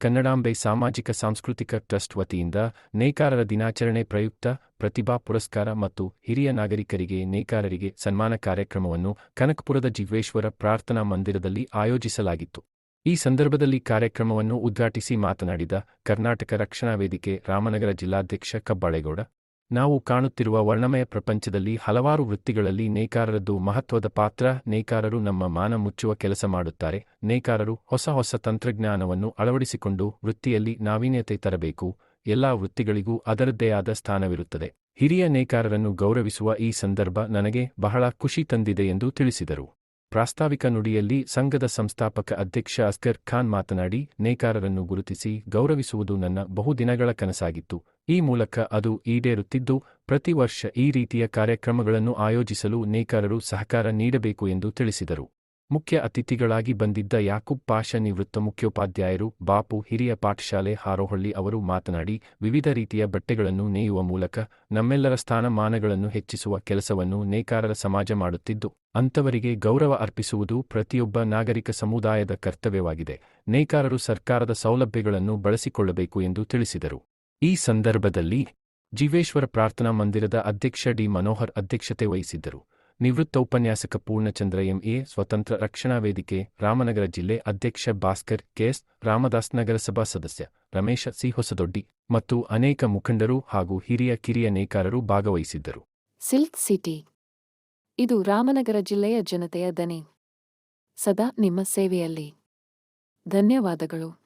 ಕನ್ನಡಾಂಬೆ ಸಾಮಾಜಿಕ ಸಾಂಸ್ಕೃತಿಕ ಟ್ರಸ್ಟ್ ವತಿಯಿಂದ ನೇಕಾರರ ದಿನಾಚರಣೆ ಪ್ರಯುಕ್ತ ಪ್ರತಿಭಾ ಪುರಸ್ಕಾರ ಮತ್ತು ಹಿರಿಯ ನಾಗರಿಕರಿಗೆ ನೇಕಾರರಿಗೆ ಸನ್ಮಾನ ಕಾರ್ಯಕ್ರಮವನ್ನು ಕನಕಪುರದ ಜಿಗ್ವೇಶ್ವರ ಪ್ರಾರ್ಥನಾ ಮಂದಿರದಲ್ಲಿ ಆಯೋಜಿಸಲಾಗಿತ್ತು. ಈ ಸಂದರ್ಭದಲ್ಲಿ ಕಾರ್ಯಕ್ರಮವನ್ನು ಉದ್ಘಾಟಿಸಿ ಮಾತನಾಡಿದ ಕರ್ನಾಟಕ ರಕ್ಷಣಾ ವೇದಿಕೆ ರಾಮನಗರ ಜಿಲ್ಲಾಧ್ಯಕ್ಷ ಕಬ್ಬಾಳೇಗೌಡ ನಾವು ಕಾಣುತ್ತಿರುವ ವರ್ಣಮಯ ಪ್ರಪಂಚದಲ್ಲಿ ಹಲವಾರು ವೃತ್ತಿಗಳಲ್ಲಿ ನೇಕಾರರದ್ದು ಮಹತ್ವದ ಪಾತ್ರ, ನೇಕಾರರು ನಮ್ಮ ಮಾನ ಮುಚ್ಚುವ ಕೆಲಸ ಮಾಡುತ್ತಾರೆ, ನೇಕಾರರು ಹೊಸ ಹೊಸ ತಂತ್ರಜ್ಞಾನವನ್ನು ಅಳವಡಿಸಿಕೊಂಡು ವೃತ್ತಿಯಲ್ಲಿ ನಾವೀನ್ಯತೆ ತರಬೇಕು, ಎಲ್ಲಾ ವೃತ್ತಿಗಳಿಗೂ ಅದರದ್ದೇ ಆದ ಸ್ಥಾನವಿರುತ್ತದೆ. ಹಿರಿಯ ನೇಕಾರರನ್ನು ಗೌರವಿಸುವ ಈ ಸಂದರ್ಭ ನನಗೆ ಬಹಳ ಖುಷಿ ತಂದಿದೆ ಎಂದು ತಿಳಿಸಿದರು. ಪ್ರಾಸ್ತಾವಿಕ ನುಡಿಯಲ್ಲಿ ಸಂಘದ ಸಂಸ್ಥಾಪಕ ಅಧ್ಯಕ್ಷ ಅಸ್ಗರ್ ಖಾನ್ ಮಾತನಾಡಿ, ನೇಕಾರರನ್ನು ಗುರುತಿಸಿ ಗೌರವಿಸುವುದು ನನ್ನ ಬಹುದಿನಗಳ ಕನಸಾಗಿತ್ತು. ಈ ಮೂಲಕ ಅದು ಈಡೇರುತ್ತಿದ್ದು, ಪ್ರತಿ ವರ್ಷ ಈ ರೀತಿಯ ಕಾರ್ಯಕ್ರಮಗಳನ್ನು ಆಯೋಜಿಸಲು ನೇಕಾರರು ಸಹಕಾರ ನೀಡಬೇಕು ಎಂದು ತಿಳಿಸಿದರು. ಮುಖ್ಯ ಅತಿಥಿಗಳಾಗಿ ಬಂದಿದ್ದ ಯಾಕೂಬ್ ಪಾಷ ನಿವೃತ್ತ ಮುಖ್ಯೋಪಾಧ್ಯಾಯರು, ಬಾಪು, ಹಿರಿಯ ಪಾಠಶಾಲೆ, ಹಾರೋಹಳ್ಳಿ ಅವರು ಮಾತನಾಡಿ, ವಿವಿಧ ರೀತಿಯ ಬಟ್ಟೆಗಳನ್ನು ನೇಯುವ ಮೂಲಕ ನಮ್ಮೆಲ್ಲರ ಸ್ಥಾನಮಾನಗಳನ್ನು ಹೆಚ್ಚಿಸುವ ಕೆಲಸವನ್ನು ನೇಕಾರರ ಸಮಾಜ ಮಾಡುತ್ತಿದ್ದು, ಅಂಥವರಿಗೆ ಗೌರವ ಅರ್ಪಿಸುವುದು ಪ್ರತಿಯೊಬ್ಬ ನಾಗರಿಕ ಸಮುದಾಯದ ಕರ್ತವ್ಯವಾಗಿದೆ. ನೇಕಾರರು ಸರ್ಕಾರದ ಸೌಲಭ್ಯಗಳನ್ನು ಬಳಸಿಕೊಳ್ಳಬೇಕು ಎಂದು ತಿಳಿಸಿದರು. ಈ ಸಂದರ್ಭದಲ್ಲಿ ಜೀವೇಶ್ವರ ಪ್ರಾರ್ಥನಾ ಮಂದಿರದ ಅಧ್ಯಕ್ಷ ಡಿ. ಮನೋಹರ್ ಅಧ್ಯಕ್ಷತೆ ವಹಿಸಿದ್ದರು. ನಿವೃತ್ತ ಉಪನ್ಯಾಸಕ ಪೂರ್ಣಚಂದ್ರ ಎಂಎ ಸ್ವತಂತ್ರ ರಕ್ಷಣಾ ವೇದಿಕೆ, ರಾಮನಗರ ಜಿಲ್ಲೆ ಅಧ್ಯಕ್ಷ ಭಾಸ್ಕರ್, ಕೆಎಸ್. ರಾಮದಾಸ್ ನಗರಸಭಾ ಸದಸ್ಯ, ರಮೇಶ ಸಿ. ಹೊಸದೊಡ್ಡಿ ಮತ್ತು ಅನೇಕ ಮುಖಂಡರು ಹಾಗೂ ಹಿರಿಯ ಕಿರಿಯ ನೇಕಾರರು ಭಾಗವಹಿಸಿದ್ದರು. Silk city. ಇದು ರಾಮನಗರ ಜಿಲ್ಲೆಯ ಜನತೆಯ ದನಿ. ಸದಾ ನಿಮ್ಮ ಸೇವೆಯಲ್ಲಿ. ಧನ್ಯವಾದಗಳು.